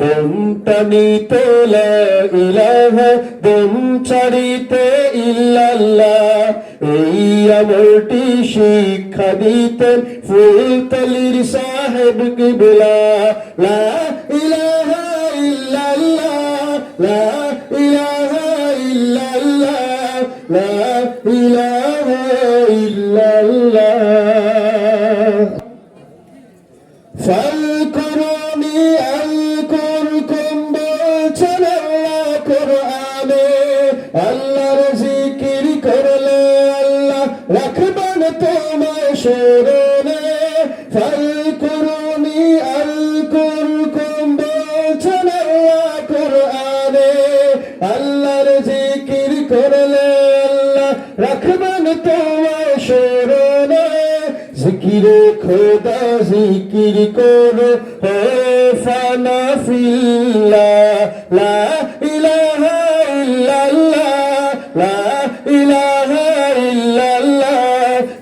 দম টানিতে ইলাহা দম ছাড়িতে ইল্লাল্লাহ। এই আমলটি শিক্ষা দিতেন ফুলতলির সাহেব কিবলা। লা ইলাহা ইল্লাল্লাহ, লা ইলাহা ইল্লাল্লাহ, লা ইলাহা ইল্লাল্লাহ। রাখবেন তোমায় স্মরণে ফালকুরুনি আলকুরকুম বলছেন আল্লাহ কোরআনে। আল্লাহর জিকির করলে আল্লাহ রাখবেন তোমায় স্মরণে জিকিরে খোদা জিকির করো হে ফানা ফিল্লাহ লা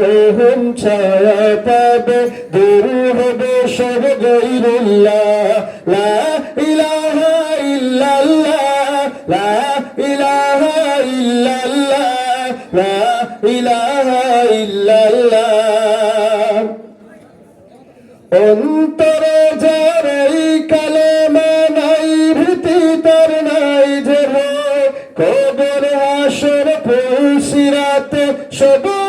রহম ছায়া পাবে, দূর হবে সব গৈরুল্লাহ লা ইলাহা ইল্লাল্লাহ, লা ইলাহা ইল্লাল্লাহ, লা ইলাহা ইল্লাল্লাহ। অন্তরে যার এই কালেমা নাই, ভীতি তার নাই যে কবর হাসর ফুলসিরাতে সবখানে তার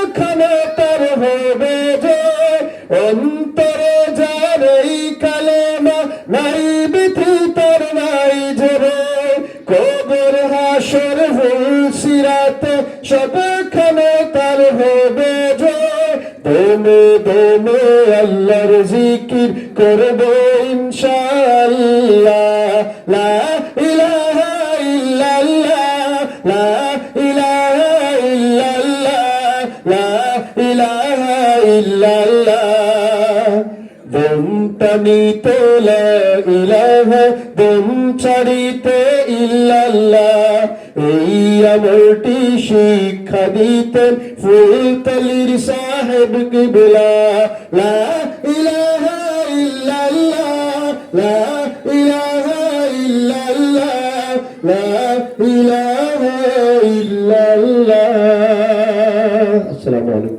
হবে জয় অন্তরে যার এই কালেমা নাই ভীতি তার নাই যে ভয় কবর হাসর ফুলসিরাতে সবখানে তার হবে জয় দমে দমে আল্লাহর জিকির করব ইনশাআল্লাহ। লা ইল্লাল্লাহ দম টানিতে লা ইলাহা দম ছাড়িতে ইল্লাল্লাহ। এই আমলটি শিক্ষা দিতেন ফুলতলির সাহেব কিবলা লা ইলাহা ইল্লাল্লাহ। লা ইলাহা ইল্লাল্লাহ। লা ইলাহা আসসালামু আলাইকুম।